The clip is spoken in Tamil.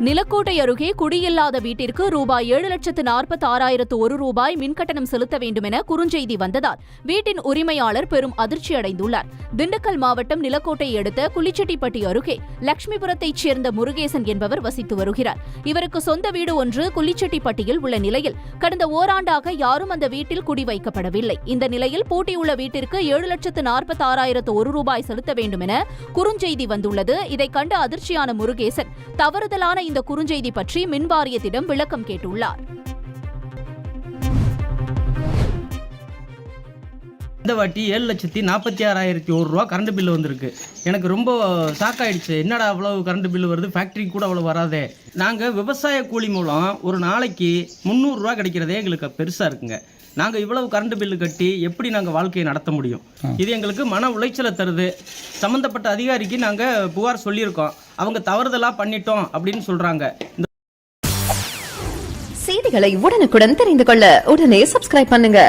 நிலக்கோட்டை அருகே குடியில்லாத வீட்டிற்கு ரூபாய் ஏழு லட்சத்து நாற்பத்தி ஆறாயிரத்து ஒரு ரூபாய் மின்கட்டணம் செலுத்த வேண்டும் என குறுஞ்செய்தி வந்ததால் வீட்டின் உரிமையாளர் பெரும் அதிர்ச்சி அடைந்துள்ளார். திண்டுக்கல் மாவட்டம் நிலக்கோட்டை அடுத்த குளிச்செட்டிப்பட்டி அருகே லட்சுமிபுரத்தைச் சேர்ந்த முருகேசன் என்பவர் வசித்து வருகிறார். இவருக்கு சொந்த வீடு ஒன்று குளிச்செட்டிப்பட்டியில் உள்ள நிலையில் கடந்த ஓராண்டாக யாரும் அந்த வீட்டில் குடி வைக்கப்படவில்லை. இந்த நிலையில் பூட்டியுள்ள வீட்டிற்கு ஏழு லட்சத்து நாற்பத்தி ஆறாயிரத்து ஒரு ரூபாய் செலுத்த வேண்டும் என குறுஞ்செய்தி வந்துள்ளது. இதை கண்டு அதிர்ச்சியான முருகேசன் தவறுதலான இந்த குறுஞ்செய்தி பற்றி மின் வாரியத்திடம் விளக்கம் கேட்டுள்ளார். இந்த வாட்டி ஏழு லட்சத்தி நாற்பத்தி ஆறாயிரத்தி ஒரு ரூபா கரண்ட் பில்லு வந்திருக்கு. எனக்கு ரொம்ப ஷாக் ஆயிடுச்சு. என்னடா அவ்வளவு கரண்ட் பில்லு வருது? ஃபேக்ட்ரிக்கு கூட அவ்வளோ வராதே. நாங்கள் விவசாய கூலி மூலம் ஒரு நாளைக்கு முந்நூறுரூவா கிடைக்கிறதே எங்களுக்கு பெருசாக இருக்குங்க. நாங்கள் இவ்வளவு கரண்ட் பில்லு கட்டி எப்படி நாங்கள் வாழ்க்கையை நடத்த முடியும்? இது எங்களுக்கு மன உளைச்சலை தருது. சம்மந்தப்பட்ட அதிகாரிக்கு நாங்கள் புகார் சொல்லியிருக்கோம். அவங்க தவறுதலாக பண்ணிட்டோம் அப்படின்னு சொல்கிறாங்க இந்த செய்திகளை உடனுக்குடன் தெரிந்து கொள்ள உடனே சப்ஸ்கிரைப் பண்ணுங்க.